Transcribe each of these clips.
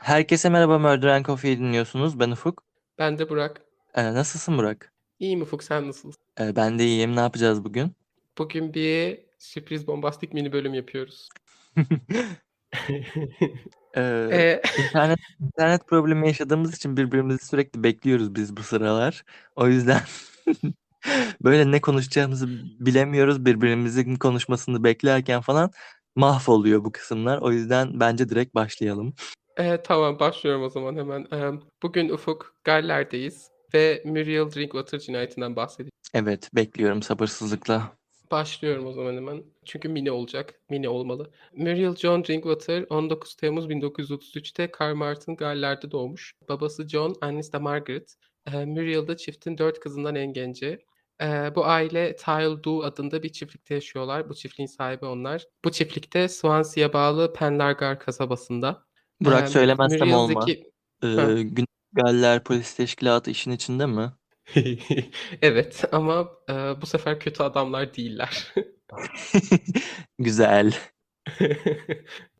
Herkese merhaba Murder and Coffee'yi dinliyorsunuz. Ben Ufuk. Ben de Burak. Ee, nasılsın Burak? İyiyim Ufuk sen nasılsın? Ee, ben de iyiyim. Ne yapacağız bugün? Bugün bir sürpriz bombastik mini bölüm yapıyoruz. Ee, Ee, internet internet problemi yaşadığımız için birbirimizi sürekli bekliyoruz biz bu sıralar. O yüzden böyle ne konuşacağımızı bilemiyoruz. Birbirimizin konuşmasını beklerken falan mahvoluyor bu kısımlar. O yüzden bence direkt başlayalım. e, tamam başlıyorum o zaman hemen. Ee, bugün Ufuk Galler'deyiz ve Muriel Drinkwater cinayetinden bahsedeceğiz. Evet, bekliyorum sabırsızlıkla. Başlıyorum o zaman hemen. Çünkü mini olacak. Mini olmalı. Muriel John Drinkwater 19 Temmuz 1933'te Carmarthen Galler'de doğmuş. Babası John, annesi de Margaret. Ee, Muriel da çiftin dört kızından en genci. Ee, bu aile Tile Do adında bir çiftlikte yaşıyorlar. Bu çiftliğin sahibi onlar. Bu çiftlikte Swansea'ya bağlı Penlargar kasabasında. Burak Ee, söylemezsem Muriel olmaz. Zeki... Ee, Ha. Güney Galler Polis Teşkilatı işin içinde mi? Evet ama e, bu sefer kötü adamlar değiller. Güzel.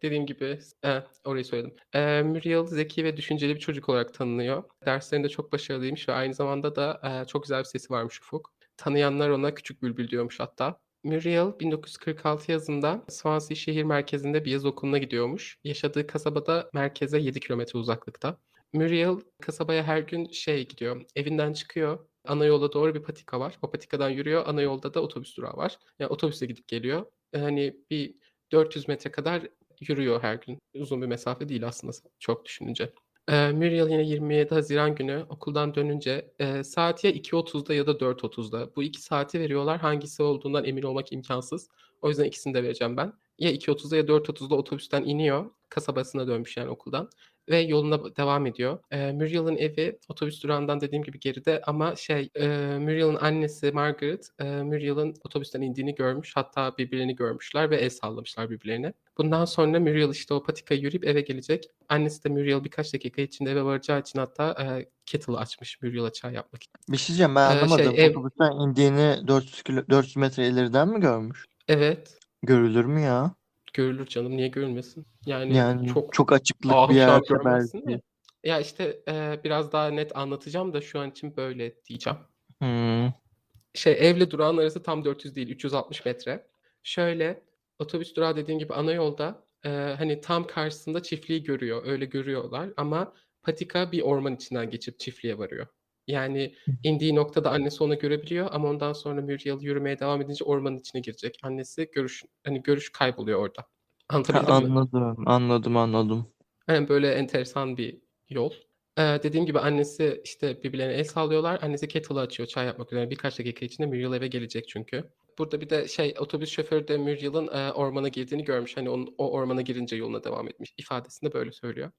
Dediğim gibi e, orayı söyledim. E, Muriel zeki ve düşünceli bir çocuk olarak tanınıyor. Derslerinde çok başarılıymış ve aynı zamanda da e, çok güzel bir sesi varmış Ufuk. Tanıyanlar ona küçük bülbül diyormuş hatta. Muriel 1946 yazında Swansea şehir merkezinde bir yaz okuluna gidiyormuş. Yaşadığı kasabada merkeze 7 kilometre uzaklıkta. Muriel kasabaya her gün şey gidiyor. Evinden çıkıyor. Ana yola doğru bir patika var. O patikadan yürüyor. Ana yolda da otobüs durağı var. Yani otobüse gidip geliyor. Hani bir 400 metre kadar yürüyor her gün. Uzun bir mesafe değil aslında çok düşününce. Ee, Muriel yine 27 Haziran günü okuldan dönünce e, saat ya 2.30'da ya da 4.30'da. Bu iki saati veriyorlar. Hangisi olduğundan emin olmak imkansız. O yüzden ikisini de vereceğim ben. Ya 2.30'da ya 4.30'da otobüsten iniyor. Kasabasına dönmüş yani okuldan. Ve yoluna devam ediyor. E, Muriel'in evi otobüs durağından dediğim gibi geride ama şey e, Muriel'in annesi Margaret e, Muriel'in otobüsten indiğini görmüş. Hatta birbirlerini görmüşler ve el sallamışlar birbirlerine. Bundan sonra Muriel işte o patikayı yürüyüp eve gelecek. Annesi de Muriel birkaç dakika içinde eve varacağı için hatta e, kettle açmış Muriel'a çay yapmak için. Bir şey diyeceğim ben Ee, şey, anlamadım. ev- Otobüsten indiğini 400 kilo, 400 metre ileriden mi görmüş? Evet Görülür mü ya? Görülür canım niye görülmesin? Yani, Yani çok, çok açıklık bir yerde belki. de. Ya işte e, biraz daha net anlatacağım da şu an için böyle diyeceğim. Hmm. şey evle durağın arası tam 400 değil 360 metre. Şöyle otobüs durağı dediğim gibi ana yolda e, hani tam karşısında çiftliği görüyor. Öyle görüyorlar ama patika bir orman içinden geçip çiftliğe varıyor. Yani indiği noktada annesi onu görebiliyor ama ondan sonra Muriel yürümeye devam edince ormanın içine girecek. Annesi görüş hani görüş kayboluyor orada. Ha, Anlatabildim mi? anladım, anladım, anladım. Yani böyle enteresan bir yol. Ee, dediğim gibi annesi işte birbirlerine el sallıyorlar. Annesi kettle'ı açıyor çay yapmak üzere. Birkaç dakika içinde Muriel eve gelecek çünkü. Burada bir de şey otobüs şoförü de Muriel'ın e, ormana girdiğini görmüş. Hani onun, o ormana girince yoluna devam etmiş. İfadesinde böyle söylüyor.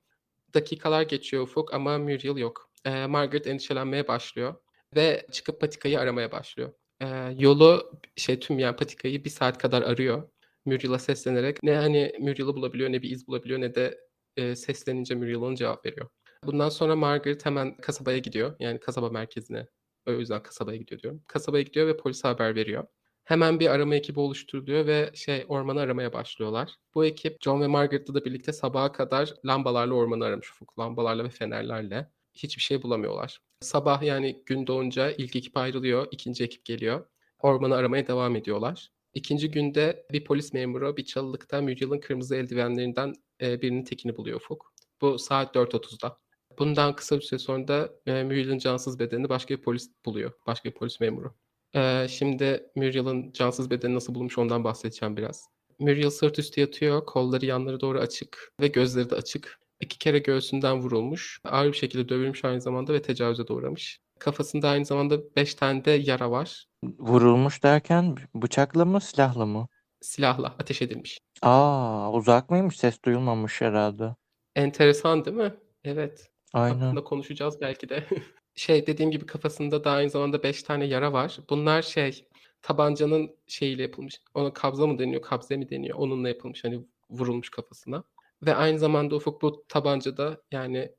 Dakikalar geçiyor Ufuk ama Muriel yok. Ee, Margaret endişelenmeye başlıyor ve çıkıp patikayı aramaya başlıyor. Ee, yolu şey tüm yani patikayı bir saat kadar arıyor. Muriel'a seslenerek ne hani Muriel'ı bulabiliyor ne bir iz bulabiliyor ne de e, seslenince Muriel cevap veriyor. Bundan sonra Margaret hemen kasabaya gidiyor. Yani kasaba merkezine. O yüzden kasabaya gidiyor diyorum. Kasabaya gidiyor ve polise haber veriyor. Hemen bir arama ekibi oluşturuluyor ve şey ormanı aramaya başlıyorlar. Bu ekip John ve Margaret'la da birlikte sabaha kadar lambalarla ormanı aramış ufuk. Lambalarla ve fenerlerle. Hiçbir şey bulamıyorlar. Sabah yani gün doğunca ilk ekip ayrılıyor. ikinci ekip geliyor. Ormanı aramaya devam ediyorlar. İkinci günde bir polis memuru bir çalılıkta Muriel'ın kırmızı eldivenlerinden e, birinin tekini buluyor Ufuk. Bu saat 4.30'da. Bundan kısa bir süre sonra da e, Muriel'in cansız bedenini başka bir polis buluyor. Başka bir polis memuru. E, şimdi Muriel'in cansız bedeni nasıl bulmuş ondan bahsedeceğim biraz. Muriel sırt üstü yatıyor. Kolları yanları doğru açık ve gözleri de açık. İki kere göğsünden vurulmuş. Ağır bir şekilde dövülmüş aynı zamanda ve tecavüze de uğramış. Kafasında aynı zamanda 5 tane de yara var. Vurulmuş derken bıçakla mı, silahla mı? Silahla ateş edilmiş. Aa, uzak mıymış? Ses duyulmamış herhalde. Enteresan değil mi? Evet. Aynen. Hakkında konuşacağız belki de. şey dediğim gibi kafasında da aynı zamanda 5 tane yara var. Bunlar şey tabancanın şeyiyle yapılmış. Ona kabza mı deniyor, kabze mi deniyor? Onunla yapılmış hani vurulmuş kafasına. Ve aynı zamanda Ufuk bu tabancada yani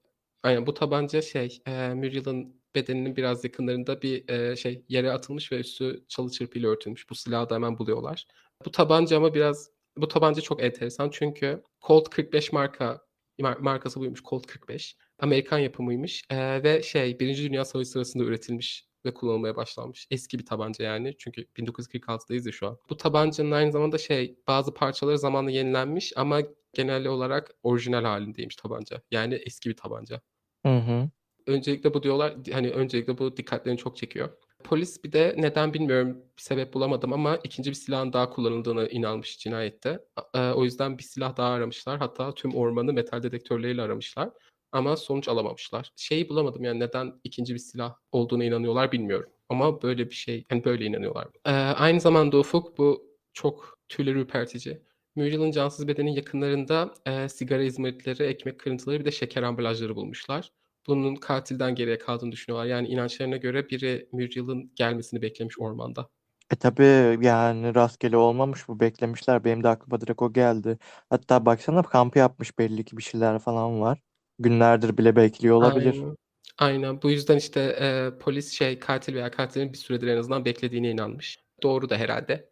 aynen bu tabanca şey e, Muriel'ın bedeninin biraz yakınlarında bir e, şey yere atılmış ve üstü çalı çırpıyla örtülmüş. Bu silahı da hemen buluyorlar. Bu tabanca ama biraz bu tabanca çok enteresan çünkü Colt 45 marka Mar markası buymuş Colt 45. Amerikan yapımıymış, eee, ve şey 1. Dünya Savaşı sırasında üretilmiş ve kullanılmaya başlanmış. Eski bir tabanca yani çünkü 1946'dayız ya şu an. Bu tabancanın aynı zamanda şey bazı parçaları zamanla yenilenmiş ama genel olarak orijinal hâlindeymiş tabanca. Yani eski bir tabanca. Hı hı. Öncelikle bu diyorlar hani öncelikle bu dikkatlerini çok çekiyor. Polis bir de neden bilmiyorum bir sebep bulamadım ama 2. bir silahın daha kullanıldığına inanmış cinayette. Eee, o yüzden bir silah daha aramışlar. Hatta tüm ormanı metal dedektörleriyle aramışlar ama sonuç alamamışlar. Şeyi bulamadım yani neden 2. bir silah olduğuna inanıyorlar bilmiyorum ama böyle bir şey, hani böyle inanıyorlar. Eee, aynı zamanda Ufuk bu çok tüyleri ürpertici. Muriel'in cansız bedeninin yakınlarında, eee, sigara izmaritleri, ekmek kırıntıları bir de şeker ambalajları bulmuşlar. Bunun katilden geriye kaldığını düşünüyorlar. Yani inançlarına göre biri Muriel'in gelmesini beklemiş ormanda. E, tabii yani rastgele olmamış bu beklemişler. Benim de aklıma direkt o geldi. Hatta baksana kampı yapmış belli ki bir şeyler falan var. Günlerdir bile bekliyor olabilir. Aynen. Aynen. Bu yüzden işte, eee, polis şey katil veya katilin bir süredir en azından beklediğine inanmış. Doğru da herhâlde.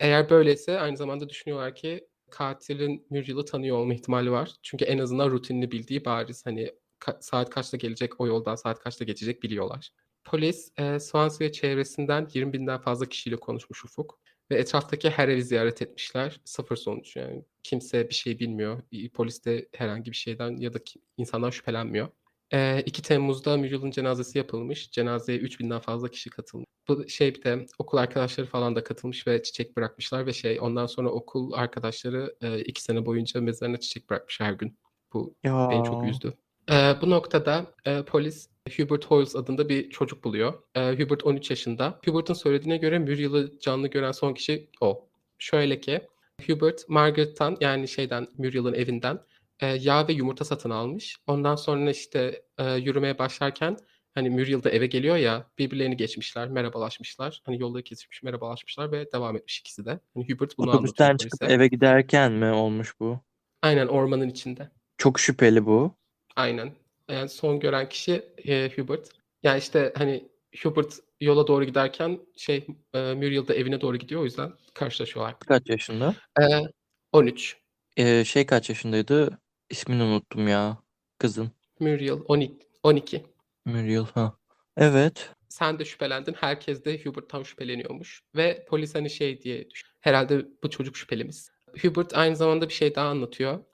Eğer böyleyse aynı zamanda düşünüyorlar ki katilin Muriel'ı tanıyor olma ihtimali var. Çünkü en azından rutinini bildiği bariz. Hani ka saat kaçta gelecek, o yoldan saat kaçta geçecek biliyorlar. Polis, eee, Swansea çevresinden 20.000'den fazla kişiyle konuşmuş Ufuk ve etraftaki her evi ziyaret etmişler. Sıfır sonuç yani. Kimse bir şey bilmiyor. Polis de herhangi bir şeyden ya da ki insandan şüphelenmiyor. Eee, 2 Temmuz'da Muriel'in cenazesi yapılmış. Cenazeye 3.000'den fazla kişi katılmış. Bu şey bir de okul arkadaşları falan da katılmış ve çiçek bırakmışlar ve şey ondan sonra okul arkadaşları, eee, 2 sene boyunca mezarına çiçek bırakmış her gün. Bu beni çok Ya. üzdü. Eee, bu noktada, eee, polis Hubert Hoyles adında bir çocuk buluyor. Eee, Hubert 13 yaşında. Hubert'ın söylediğine göre Muriel'ı canlı gören son kişi o. Şöyle ki Hubert Margaret'tan yani şeyden Muriel'ın evinden, eee, yağ ve yumurta satın almış. Ondan sonra işte, eee, yürümeye başlarken hani Muriel de eve geliyor ya birbirlerini geçmişler, merhabalaşmışlar. Hani yolları kesişmiş, merhabalaşmışlar ve devam etmiş ikisi de. Hani Hubert bunu Otobüsten anlatıyor çıkıp eve giderken mi olmuş bu? Aynen ormanın içinde. Çok şüpheli bu. Aynen. Yani son gören kişi, eee, Hubert. Yani işte hani Hubert yola doğru giderken şey, eee, Muriel de evine doğru gidiyor o yüzden karşılaşıyorlar. Kaç yaşında? Eee, 13. Eee, şey kaç yaşındaydı? İsmini unuttum ya kızın. Muriel oni 12. Muriel, ha. Evet. Sen de şüphelendin. Herkes de Hubert'tan şüpheleniyormuş ve polis hani şey diye düşün herhâlde bu çocuk şüphelimiz. Hubert aynı zamanda bir şey daha anlatıyor.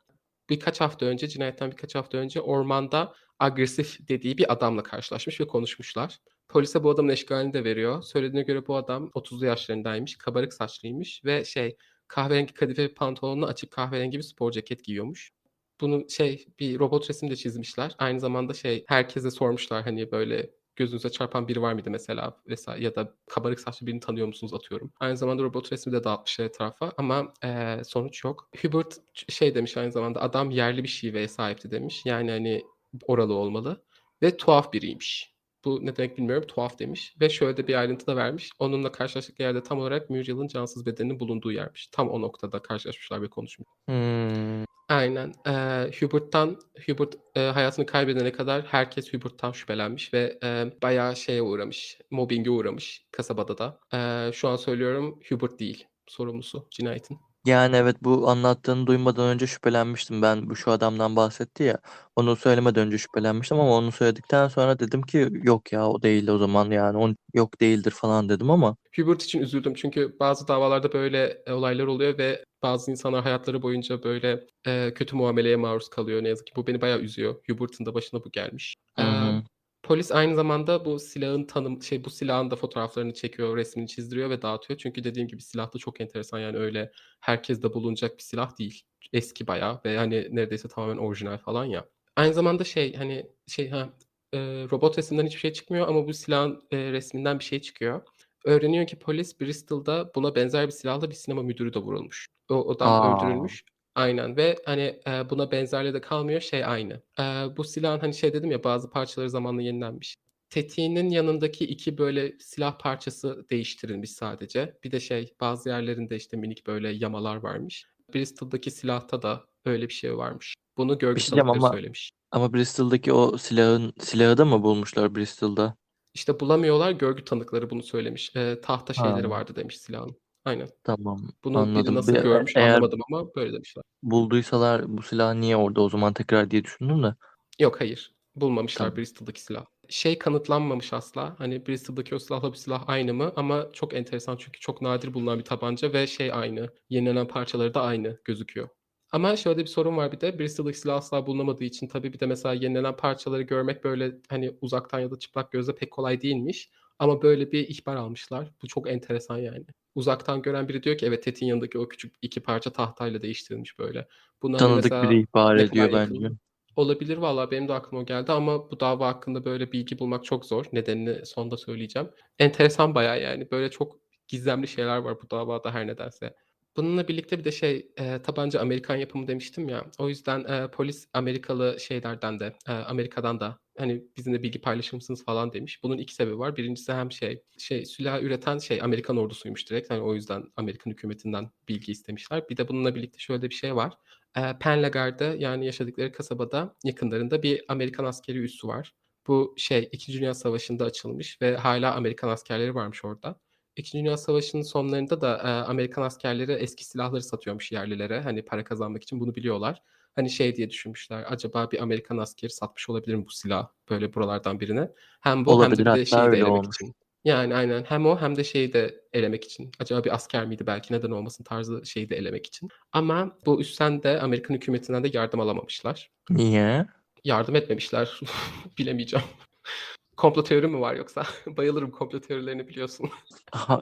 Birkaç hafta önce, cinayetten birkaç hafta önce ormanda agresif dediği bir adamla karşılaşmış ve konuşmuşlar. Polise bu adamın eşkalini de veriyor. Söylediğine göre bu adam 30'lu yaşlarındaymış, kabarık saçlıymış ve şey kahverengi kadife pantolonla açık kahverengi bir spor ceket giyiyormuş. Bunu şey bir robot resim de çizmişler. Aynı zamanda şey herkese sormuşlar hani böyle gözünüze çarpan biri var mıydı mesela vs. ya da kabarık saçlı birini tanıyor musunuz atıyorum. Aynı zamanda robot resmi de dağıtmışlar etrafa ama, eee, sonuç yok. Hubert şey demiş aynı zamanda adam yerli bir şiveye sahipti demiş. Yani hani oralı olmalı ve tuhaf biriymiş. Bu ne demek bilmiyorum, tuhaf demiş ve şöyle de bir ayrıntı da vermiş. Onunla karşılaştıkları yerde tam olarak Muriel'in cansız bedeninin bulunduğu yermiş. Tam o noktada karşılaşmışlar ve konuşmuş. Hımm. Aynen. Eee, Hubert'tan Hubert, eee, hayatını kaybedene kadar herkes Hubert'tan şüphelenmiş ve, eee, bayağı şeye uğramış, mobbinge uğramış kasabada da. Eee, şu an söylüyorum Hubert değil sorumlusu cinayetin. Yani evet bu anlattığını duymadan önce şüphelenmiştim ben. Bu şu adamdan bahsetti ya. Onu söylemeden önce şüphelenmiştim ama onu söyledikten sonra dedim ki yok ya o değil o zaman yani on yok değildir falan dedim ama. Hubert için üzüldüm çünkü bazı davalarda böyle, eee, olaylar oluyor ve bazı insanlar hayatları boyunca böyle, eee, kötü muameleye maruz kalıyor ne yazık ki. Bu beni bayağı üzüyor. Hubert'ın da başına bu gelmiş. Hı Eee, hı. Polis aynı zamanda bu silahın tanım şey bu silahın da fotoğraflarını çekiyor, resmini çizdiriyor ve dağıtıyor. Çünkü dediğim gibi silah da çok enteresan yani öyle herkeste bulunacak bir silah değil. Eski bayağı ve hani neredeyse tamamen orijinal falan ya. Aynı zamanda şey hani şey ha, eee, robot resimden hiçbir şey çıkmıyor ama bu silahın, eee, resminden bir şey çıkıyor. Öğreniyor ki polis Bristol'da buna benzer bir silahla bir sinema müdürü de vurulmuş. O adam A! öldürülmüş. Aynen ve hani, eee, buna benzerliği de kalmıyor, şey aynı. Eee, bu silahın hani şey dedim ya bazı parçaları zamanla yenilenmiş. Tetiğinin yanındaki 2 böyle silah parçası değiştirilmiş sadece. Bir de şey bazı yerlerinde işte minik böyle yamalar varmış. Bristol'daki silahta da öyle bir şey varmış. Bunu Bir görgü şey diyeceğim tanıkları ama söylemiş. ama Bristol'daki o silahın silahı da mı bulmuşlar Bristol'da? İşte bulamıyorlar, görgü tanıkları bunu söylemiş. Eee, tahta şeyleri Ha. vardı demiş silahın. Aynen. Tamam, Bunu anladım. nasıl Be görmüş eğer anlamadım ama böyle demişler. bulduysalar bu silah niye orada o zaman tekrar diye düşündüm de. Yok, hayır. Bulmamışlar Tamam. Bristol'daki silahı. Şey kanıtlanmamış asla. Hani Bristol'daki o silahla bu silah aynı mı? Ama çok enteresan çünkü çok nadir bulunan bir tabanca ve şey aynı. Yenilenen parçaları da aynı gözüküyor. Ama şöyle bir sorun var bir de. Bristol'daki silah asla bulunamadığı için tabii bir de mesela yenilenen parçaları görmek böyle hani uzaktan ya da çıplak gözle pek kolay değilmiş. Ama böyle bir ihbar almışlar. Bu çok enteresan yani. Uzaktan gören biri diyor ki evet Ted'in yanındaki o küçük iki parça tahtayla değiştirilmiş böyle. Bunu hani Tanıdık biri ihbar ediyor yakın bence. Olabilir valla benim de aklıma o geldi ama bu dava hakkında böyle bilgi bulmak çok zor. Nedenini sonda söyleyeceğim. Enteresan bayağı yani böyle çok gizemli şeyler var bu davada her nedense. Bununla birlikte bir de şey e, tabanca Amerikan yapımı demiştim ya. O yüzden e, polis Amerikalı şeylerden de e, Amerika'dan da hani bizimle bilgi paylaşır mısınız falan demiş. Bunun iki sebebi var. Birincisi hem şey şey silah üreten şey Amerikan ordusuymuş direkt. Hani o yüzden Amerikan hükümetinden bilgi istemişler. Bir de bununla birlikte şöyle bir şey var. E, Penlagar'da yani yaşadıkları kasabada yakınlarında bir Amerikan askeri üssü var. Bu şey 2. Dünya Savaşı'nda açılmış ve hala Amerikan askerleri varmış orada. İkinci Dünya Savaşı'nın sonlarında da e, Amerikan askerleri eski silahları satıyormuş yerlilere. Hani para kazanmak için bunu biliyorlar. Hani şey diye düşünmüşler. Acaba bir Amerikan askeri satmış olabilir mi bu silah böyle buralardan birine? Hem bu Olabilir, hem de bir de şeyi de elemek olmuş. için. Yani aynen hem o hem de şeyi de elemek için. Acaba bir asker miydi belki neden olmasın tarzı şeyi de elemek için. Ama bu üstten de Amerikan hükümetinden de yardım alamamışlar. Niye? Yardım etmemişler. Bilemeyeceğim. Komplo teori mi var yoksa? Bayılırım komplo teorilerini biliyorsun.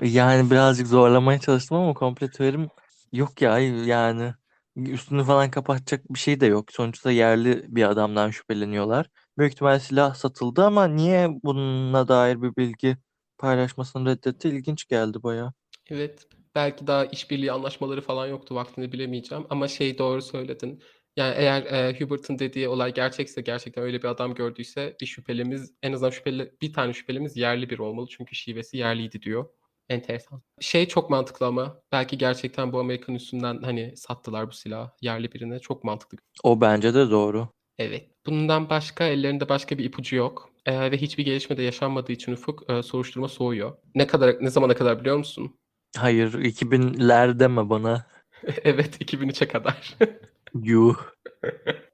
Yani birazcık zorlamaya çalıştım ama komple teorim yok ya yani üstünü falan kapatacak bir şey de yok. Sonuçta yerli bir adamdan şüpheleniyorlar. Büyük ihtimal silah satıldı ama niye bununla dair bir bilgi paylaşmasını reddetti? İlginç geldi baya. Evet. Belki daha işbirliği anlaşmaları falan yoktu vaktini bilemeyeceğim. Ama şey doğru söyledin. Yani eğer e, Hubert'ın dediği olay gerçekse gerçekten öyle bir adam gördüyse bir şüphelimiz en azından şüpheli bir tane şüphelimiz yerli bir olmalı. Çünkü şivesi yerliydi diyor. Enteresan. Şey çok mantıklı ama belki gerçekten bu Amerikan üstünden hani sattılar bu silahı yerli birine. Çok mantıklı. O bence de doğru. Evet. Bundan başka ellerinde başka bir ipucu yok. E, ve hiçbir gelişme de yaşanmadığı için Ufuk e, soruşturma soğuyor. Ne kadar ne zamana kadar biliyor musun? Hayır 2000'ler deme bana. evet 2003'e kadar. Yuh.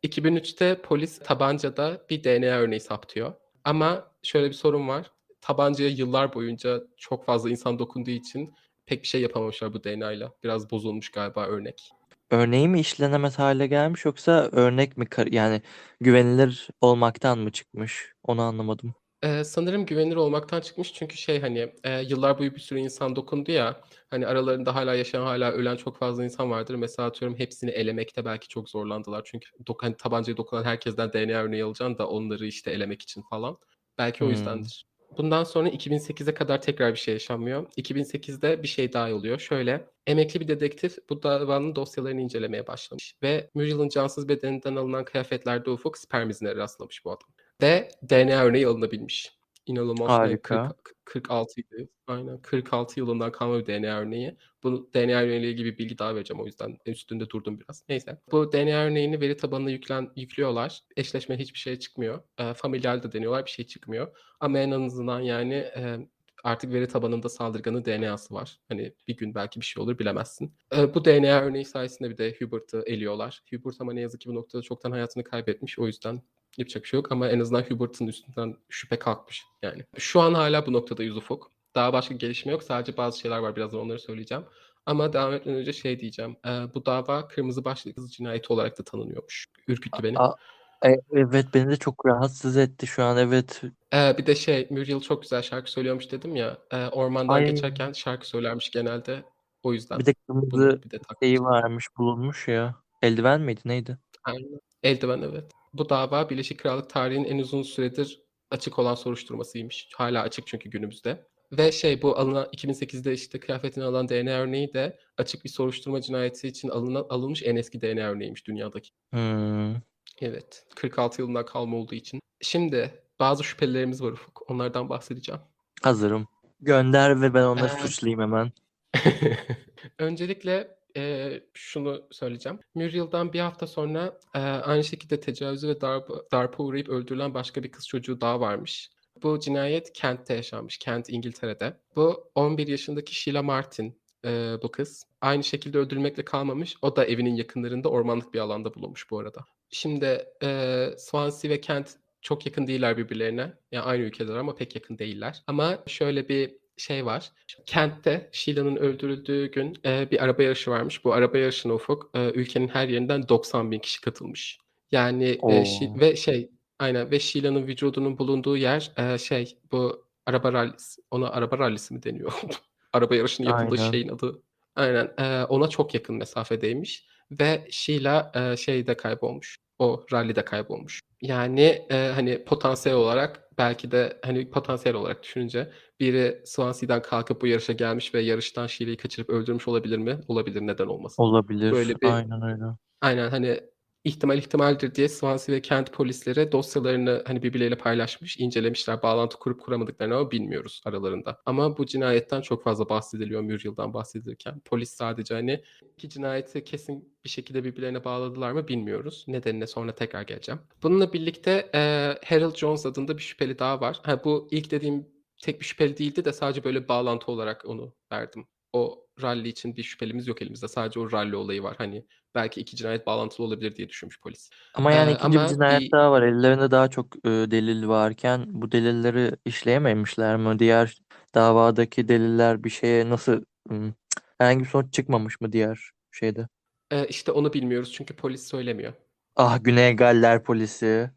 2003'te polis tabancada bir DNA örneği saptıyor. Ama şöyle bir sorun var. Tabancaya yıllar boyunca çok fazla insan dokunduğu için pek bir şey yapamamışlar bu DNA ile. Biraz bozulmuş galiba örnek. Örneği mi işlenemez hale gelmiş yoksa örnek mi yani güvenilir olmaktan mı çıkmış? Onu anlamadım. Ee, sanırım güvenilir olmaktan çıkmış çünkü şey hani e, yıllar boyu bir sürü insan dokundu ya hani aralarında hala yaşayan hala ölen çok fazla insan vardır. Mesela atıyorum hepsini elemekte belki çok zorlandılar. Çünkü dok hani tabancaya dokunan herkesten DNA örneği alacaksın da onları işte elemek için falan. Belki o Hmm. yüzdendir. Bundan sonra 2008'e kadar tekrar bir şey yaşanmıyor. 2008'de bir şey daha oluyor. Şöyle, emekli bir dedektif bu davanın dosyalarını incelemeye başlamış. Ve Muriel'ın cansız bedeninden alınan kıyafetlerde ufuk sperm izine rastlamış bu adam. Ve DNA örneği alınabilmiş. İnanılmaz. Yani Harika. 40, 46 yılı. Aynen 46 yılından kalma bir DNA örneği. Bu DNA örneğiyle ilgili bir bilgi daha vereceğim o yüzden üstünde durdum biraz. Neyse. Bu DNA örneğini veri tabanına yüklen, yüklüyorlar. Eşleşme hiçbir şey çıkmıyor. E, familial de deniyorlar bir şey çıkmıyor. Ama en azından yani e, artık veri tabanında saldırganın DNA'sı var. Hani bir gün belki bir şey olur bilemezsin. E, bu DNA örneği sayesinde bir de Hubert'ı eliyorlar. Hubert ama ne yazık ki bu noktada çoktan hayatını kaybetmiş. O yüzden yapacak bir şey yok ama en azından Hubert'ın üstünden şüphe kalkmış yani. Şu an hala bu noktadayız Ufuk. Daha başka gelişme yok. Sadece bazı şeyler var. Birazdan onları söyleyeceğim. Ama devam etmeden önce şey diyeceğim. E, bu dava kırmızı başlıklı kız cinayeti olarak da tanınıyormuş. Ürküttü beni. A- e- evet beni de çok rahatsız etti şu an evet. Ee, bir de şey Muriel çok güzel şarkı söylüyormuş dedim ya. e, ormandan Ay. geçerken şarkı söylermiş genelde. O yüzden Bir de kırmızı bir de takmış. şeyi varmış bulunmuş ya. Eldiven miydi neydi? Aynen. Eldiven evet. Bu dava Birleşik Krallık tarihinin en uzun süredir açık olan soruşturmasıymış. Hala açık çünkü günümüzde. Ve şey bu alınan 2008'de işte kıyafetini alan DNA örneği de açık bir soruşturma cinayeti için alınan, alınmış en eski DNA örneğiymiş dünyadaki. Hmm. Evet. 46 yılından kalma olduğu için. Şimdi bazı şüphelilerimiz var Ufuk. Onlardan bahsedeceğim. Hazırım. Gönder ve ben onları Ee, suçlayayım hemen. Öncelikle eee, şunu söyleyeceğim. Muriel'dan bir hafta sonra eee, aynı şekilde tecavüze ve darp, darpa uğrayıp öldürülen başka bir kız çocuğu daha varmış. Bu cinayet Kent'te yaşanmış. Kent, İngiltere'de. Bu 11 yaşındaki Sheila Martin. eee, bu kız. Aynı şekilde öldürülmekle kalmamış. O da evinin yakınlarında ormanlık bir alanda bulunmuş bu arada. Şimdi, eee, Swansea ve Kent çok yakın değiller birbirlerine. Ya, aynı ülkeler ama pek yakın değiller. Ama şöyle bir şey var. Kent'te Sheila'nın öldürüldüğü gün, eee, bir araba yarışı varmış. Bu araba yarışına Ufuk, eee, ülkenin her yerinden 90.000 kişi katılmış. Yani, eee, şi ve şey Aynen ve Sheila'nın vücudunun bulunduğu yer, eee, şey, bu araba rallisi ona araba rallisi mi deniyor? Araba yarışının yapıldığı Aynen. şeyin adı. Aynen, eee, ona çok yakın mesafedeymiş ve Sheila, eee, şeyde kaybolmuş, o rallide kaybolmuş. Yani, eee, hani, potansiyel olarak belki de, hani, potansiyel olarak düşününce biri Swansea'den kalkıp bu yarışa gelmiş ve yarıştan Sheila'yı kaçırıp öldürmüş olabilir mi? Olabilir, neden olmasın? Olabilir. Böyle bir Aynen öyle. Aynen, hani, ihtimal ihtimaldir diye Swansea ve Kent polisleri dosyalarını, hani, birbirleriyle paylaşmış, incelemişler. Bağlantı kurup kuramadıklarını ama bilmiyoruz aralarında. Ama bu cinayetten çok fazla bahsediliyor Muriel'dan bahsedilirken. Polis sadece, hani, 2 cinayeti kesin bir şekilde birbirlerine bağladılar mı bilmiyoruz. Nedenine sonra tekrar geleceğim. Bununla birlikte, eee, Harold Jones adında bir şüpheli daha var. Ha, bu ilk dediğim tek bir şüpheli değildi de sadece böyle bağlantı olarak onu verdim. O ralli için bir şüphelimiz yok elimizde. Sadece o ralli olayı var. Hani, belki 2 cinayet bağlantılı olabilir diye düşünmüş polis. Ama, yani, 2'nci bir ama cinayet bir daha var. Ellerinde daha çok, ııı, delil varken bu delilleri işleyememişler mi? Diğer davadaki deliller bir şeye nasıl, ımm, herhangi bir sonuç çıkmamış mı diğer şeyde? Eee, işte onu bilmiyoruz çünkü polis söylemiyor. Ah, Güney Galler polisi.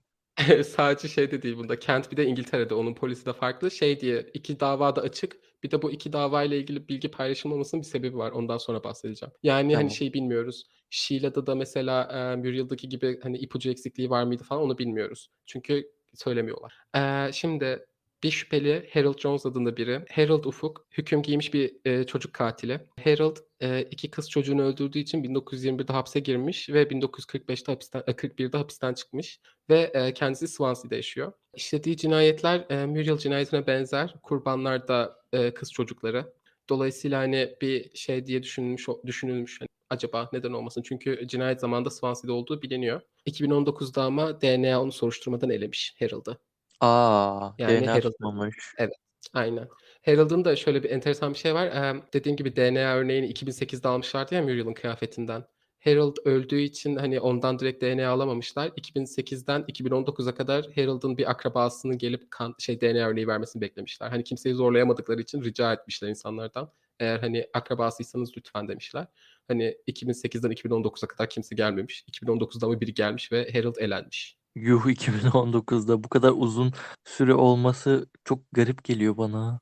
Sadece şey de değil bunda, Kent bir de İngiltere'de, onun polisi de farklı. Şey diye, 2 dava da açık. Bir de bu 2 davayla ilgili bilgi paylaşılmamasının bir sebebi var. Ondan sonra bahsedeceğim. Yani, hani, Tamam. şeyi bilmiyoruz. Sheila'da da mesela, eee, Muriel'daki gibi, hani, ipucu eksikliği var mıydı falan onu bilmiyoruz. Çünkü söylemiyorlar. Eee, şimdi bir şüpheli Harold Jones adında biri. Harold Ufuk, hüküm giymiş bir, eee, çocuk katili. Harold, eee, 2 kız çocuğunu öldürdüğü için 1921'de hapse girmiş ve 1945'te hapisten eee, 41'de hapisten çıkmış ve, eee, kendisi Swansea'de yaşıyor. İşlediği cinayetler, eee, Muriel cinayetine benzer. Kurbanlar da, eee, kız çocukları. Dolayısıyla, hani, bir şey diye düşünülmüş düşünülmüş, hani, acaba neden olmasın? Çünkü cinayet zamanında Swansea'de olduğu biliniyor. 2019'da ama DNA onu soruşturmadan elemiş Harold'ı. A! Yani DNA Harold'ı tutmamış. Evet, aynen. Harold'un da şöyle bir enteresan bir şey var. Emm, dediğim gibi DNA örneğini 2008'de almışlardı ya Muriel'ın kıyafetinden. Harold öldüğü için, hani, ondan direkt DNA alamamışlar. 2008'den 2019'a kadar Harold'un bir akrabasının gelip kan şey, DNA örneği vermesini beklemişler. Hani, kimseyi zorlayamadıkları için rica etmişler insanlardan. Eğer, hani, akrabasıysanız lütfen demişler. Hani, 2008'den 2019'a kadar kimse gelmemiş. 2019'da ama biri gelmiş ve Harold elenmiş. Yuh! 2019'da bu kadar uzun süre olması çok garip geliyor bana.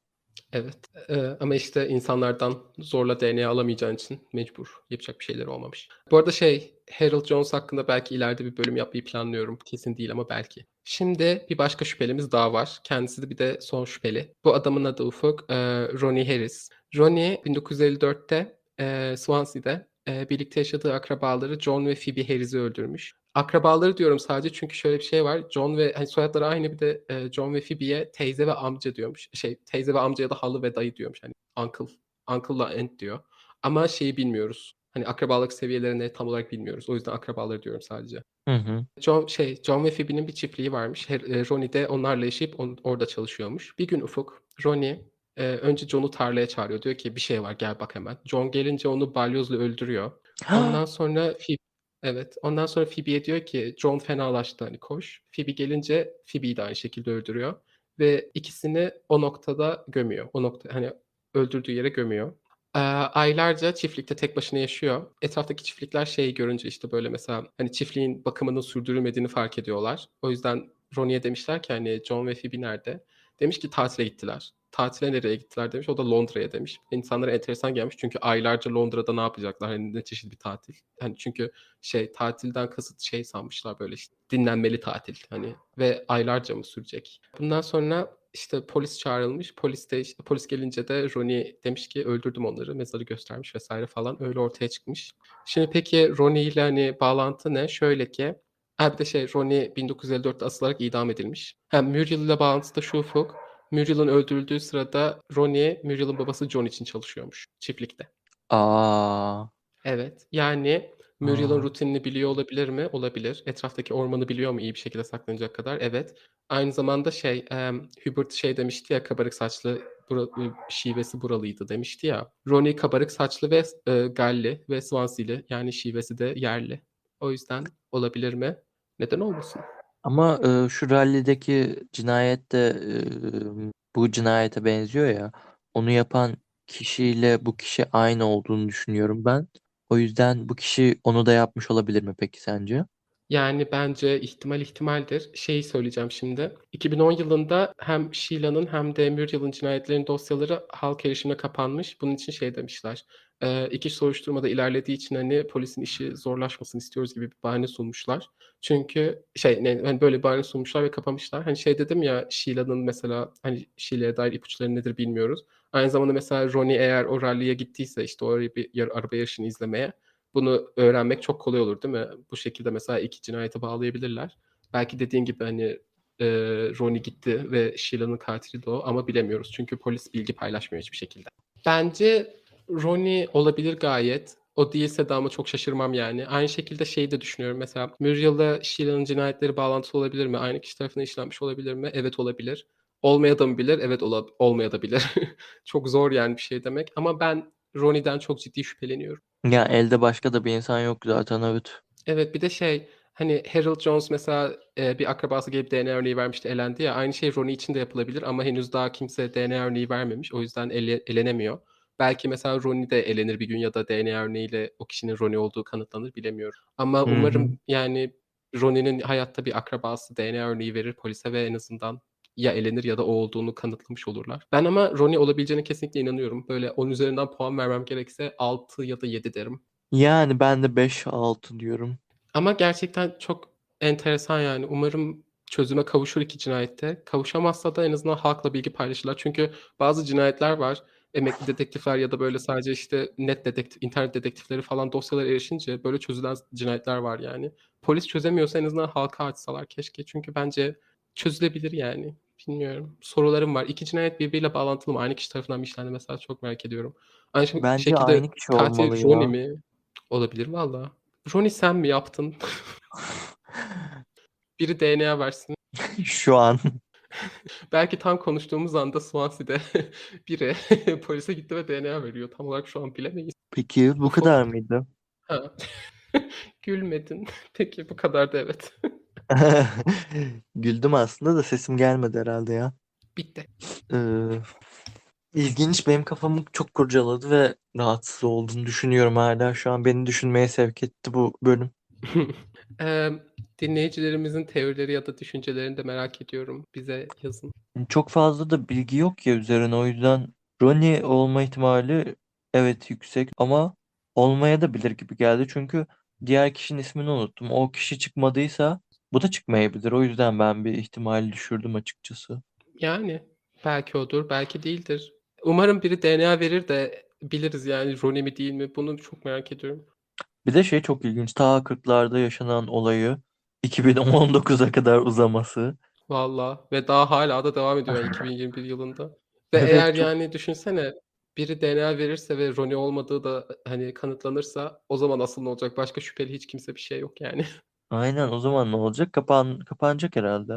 Evet, eee, ama, işte, insanlardan zorla DNA alamayacağın için mecbur. Yapacak bir şeyleri olmamış. Bu arada şey, Harold Jones hakkında belki ileride bir bölüm yapmayı planlıyorum. Kesin değil ama belki. Şimdi bir başka şüphelimiz daha var. Kendisi de bir de son şüpheli. Bu adamın adı Ufuk, eee, Ronnie Harris. Ronnie 1954'te, eee, Swansea'de, eee, birlikte yaşadığı akrabaları John ve Phoebe Harris'i öldürmüş. Akrabaları diyorum sadece çünkü şöyle bir şey var. John ve hani, soyadları aynı bir de, eee, John ve Phoebe'ye teyze ve amca diyormuş. Şey, teyze ve amcaya da halı ve dayı diyormuş. Hani, uncle, uncle'la aunt diyor. Ama şeyi bilmiyoruz. Hani, akrabalık seviyelerini tam olarak bilmiyoruz. O yüzden akrabaları diyorum sadece. Hı hı. John şey, John ve Phoebe'nin bir çiftliği varmış. Her eee, Ronnie de onlarla yaşayıp on orada çalışıyormuş. Bir gün Ufuk, Ronnie, eee, önce John'u tarlaya çağırıyor. Diyor ki, "Bir şey var, gel bak hemen." John gelince onu balyozla öldürüyor. Ondan sonra Phoebe Evet, ondan sonra Phoebe'ye diyor ki, "John fenalaştı, hani, koş." Phoebe gelince Phoebe'yi de aynı şekilde öldürüyor ve ikisini o noktada gömüyor. O nokta hani, öldürdüğü yere gömüyor. Eee, aylarca çiftlikte tek başına yaşıyor. Etraftaki çiftlikler şeyi görünce, işte, böyle, mesela, hani, çiftliğin bakımının sürdürülmediğini fark ediyorlar. O yüzden Ronnie'ye demişler ki, hani, "John ve Phoebe nerede?" Demiş ki, "Tatile gittiler." "Tatile nereye gittiler?" demiş. O da Londra'ya demiş. İnsanlara enteresan gelmiş çünkü aylarca Londra'da ne yapacaklar? Hani, ne çeşit bir tatil? Hani, çünkü şey, tatilden kasıt şey sanmışlar, böyle, işte, dinlenmeli tatil, hani, ve aylarca mı sürecek? Bundan sonra, işte, polis çağrılmış. Polis de, işte, polis gelince de Ronnie demiş ki, "Öldürdüm onları." Mezarı göstermiş vs. falan. Öyle ortaya çıkmış. Şimdi peki Ronnie ile, hani, bağlantı ne? Şöyle ki Ha, bir de şey, Ronnie 1954'te asılarak idam edilmiş. Ha, Muriel ile bağlantısı da şu Ufuk, Muriel'ın öldürüldüğü sırada Ronnie, Muriel'ın babası John için çalışıyormuş çiftlikte. A! Evet, yani Muriel'ın rutinini biliyor olabilir mi? Olabilir. Etraftaki ormanı biliyor mu iyi bir şekilde saklanacak kadar? Evet. Aynı zamanda şey, emm, Hubert şey demişti ya, kabarık saçlı bura, şivesi buralıydı demişti ya. Ronnie kabarık saçlı ve e, galli ve Swansea'li yani şivesi de yerli. O yüzden olabilir mi? Neden olmasın? Ama e, şu rallideki cinayet de e, bu cinayete benziyor ya. Onu yapan kişiyle bu kişi aynı olduğunu düşünüyorum ben. O yüzden bu kişi onu da yapmış olabilir mi peki sence? Yani bence ihtimal ihtimaldir. Şeyi söyleyeceğim şimdi. 2010 yılında hem Sheila'nın hem de Muriel'ın cinayetlerinin dosyaları halk erişimine kapanmış. Bunun için şey demişler. E, iki soruşturmada ilerlediği için hani polisin işi zorlaşmasını istiyoruz gibi bir bahane sunmuşlar. Çünkü şey ne, hani böyle bir bahane sunmuşlar ve kapamışlar. Hani şey dedim ya Sheila'nın mesela hani Sheila'ya dair ipuçları nedir bilmiyoruz. Aynı zamanda mesela Ronnie eğer o rally'e gittiyse işte oraya bir araba yarışını izlemeye bunu öğrenmek çok kolay olur değil mi? Bu şekilde mesela iki cinayete bağlayabilirler. Belki dediğin gibi hani e, Ronnie gitti ve Sheila'nın katili de o ama bilemiyoruz. Çünkü polis bilgi paylaşmıyor hiçbir şekilde. Bence Ronnie olabilir gayet. O değilse de ama çok şaşırmam yani. Aynı şekilde şeyi de düşünüyorum. Mesela Muriel'la Sheila'nın cinayetleri bağlantılı olabilir mi? Aynı kişi tarafından işlenmiş olabilir mi? Evet olabilir. Olmaya da mı bilir? Evet ola, olmaya da bilir. çok zor yani bir şey demek. Ama ben Ronnie'den çok ciddi şüpheleniyorum. Ya elde başka da bir insan yok zaten evet. Evet bir de şey hani Harold Jones mesela e, bir akrabası gelip DNA örneği vermişti elendi ya aynı şey Ronnie için de yapılabilir ama henüz daha kimse DNA örneği vermemiş o yüzden ele, elenemiyor. Belki mesela Ronnie de elenir bir gün ya da DNA örneğiyle o kişinin Ronnie olduğu kanıtlanır bilemiyorum. Ama Hı hı. umarım yani Ronnie'nin hayatta bir akrabası DNA örneği verir polise ve en azından ya elenir ya da o olduğunu kanıtlamış olurlar. Ben ama Ronnie olabileceğine kesinlikle inanıyorum. Böyle 10 üzerinden puan vermem gerekse 6 ya da 7 derim. Yani ben de 5-6 diyorum. Ama gerçekten çok enteresan yani. Umarım çözüme kavuşur iki cinayette. Kavuşamazsa da en azından halkla bilgi paylaşırlar. Çünkü bazı cinayetler var. Emekli dedektifler ya da böyle sadece işte net dedektif, internet dedektifleri falan dosyalara erişince böyle çözülen cinayetler var yani. Polis çözemiyorsa en azından halka açsalar keşke. Çünkü bence çözülebilir yani. Bilmiyorum. Sorularım var. İki cinayet birbiriyle bağlantılı mı? Aynı kişi tarafından mı işlendi mesela çok merak ediyorum. Aynı şek- Bence şekilde aynı kişi katil olmalı ya. mi? Olabilir valla. Ronnie sen mi yaptın? Biri DNA versin. Şu an. Belki tam konuştuğumuz anda Swansea'de biri polise gitti ve DNA veriyor. Tam olarak şu an bilemeyiz. Peki bu kadar mıydı? Ha. Gülmedin. Peki bu kadar da evet. Güldüm aslında da sesim gelmedi herhalde ya. Bitti. Ee, ilginç benim kafamı çok kurcaladı ve rahatsız olduğunu düşünüyorum hala. Şu an beni düşünmeye sevk etti bu bölüm. Eee, dinleyicilerimizin teorileri ya da düşüncelerini de merak ediyorum. Bize yazın. Çok fazla da bilgi yok ya üzerine o yüzden Ronnie olma ihtimali evet yüksek ama olmaya da bilir gibi geldi. Çünkü diğer kişinin ismini unuttum. O kişi çıkmadıysa bu da çıkmayabilir. O yüzden ben bir ihtimali düşürdüm açıkçası. Yani belki odur, belki değildir. Umarım biri DNA verir de biliriz yani Ronnie mi değil mi? Bunu çok merak ediyorum. Bir de şey çok ilginç. Ta 40'larda yaşanan olayı 2019'a kadar uzaması. Valla ve daha hala da devam ediyor yani 2021 yılında. Ve Evet, eğer çok- yani düşünsene biri DNA verirse ve Ronnie olmadığı da hani kanıtlanırsa o zaman asıl ne olacak? Başka şüpheli hiç kimse bir şey yok yani. Aynen o zaman ne olacak? Kapan kapanacak herhalde.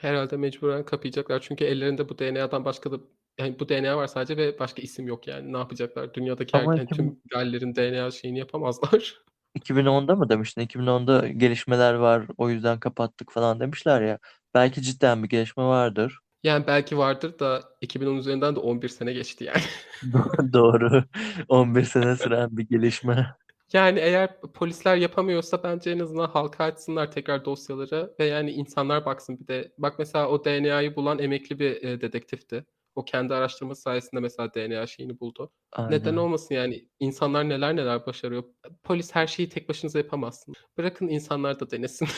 Herhalde mecburen kapayacaklar çünkü ellerinde bu DNA'dan başka da yani bu DNA var sadece ve başka isim yok yani. Ne yapacaklar? Dünyadaki Ama yani tüm Galler'in DNA şeyini yapamazlar. 2010'da mı demiştin? 2010'da gelişmeler var o yüzden kapattık falan demişler ya. Belki cidden bir gelişme vardır. Yani belki vardır da 2010 üzerinden de 11 sene geçti yani. Doğru. 11 sene süren bir gelişme. Yani eğer polisler yapamıyorsa bence en azından halka açsınlar tekrar dosyaları ve yani insanlar baksın bir de. Bak mesela o DNA'yı bulan emekli bir e, dedektifti. O kendi araştırması sayesinde mesela DNA şeyini buldu. Neden Aynen. olmasın yani insanlar neler neler başarıyor. Polis her şeyi tek başınıza yapamazsın. Bırakın insanlar da denesin.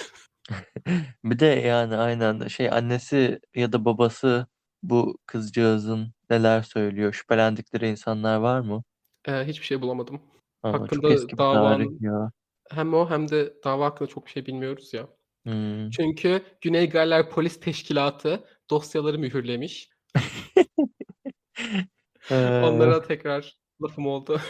Bir de yani aynen şey annesi ya da babası bu kızcağızın neler söylüyor? Şüphelendikleri insanlar var mı? Ee, hiçbir şey bulamadım. Aa, çok Hakkında eski bir tarih davanın ya. hem o hem de dava hakkında çok bir şey bilmiyoruz ya. Hmm. Çünkü Güney Galler Polis Teşkilatı dosyaları mühürlemiş. Ee, Onlara tekrar lafım oldu.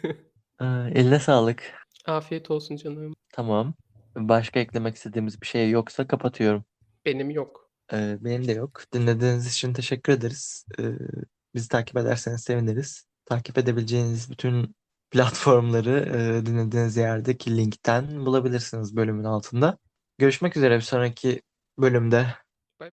e, eline sağlık. Afiyet olsun canım. Tamam. Başka eklemek istediğimiz bir şey yoksa kapatıyorum. Benim yok. Ee, benim de yok. Dinlediğiniz için teşekkür ederiz. Ee, Bizi takip ederseniz seviniriz. Takip edebileceğiniz bütün platformları e, dinlediğiniz yerdeki linkten bulabilirsiniz bölümün altında. Görüşmek üzere bir sonraki bölümde.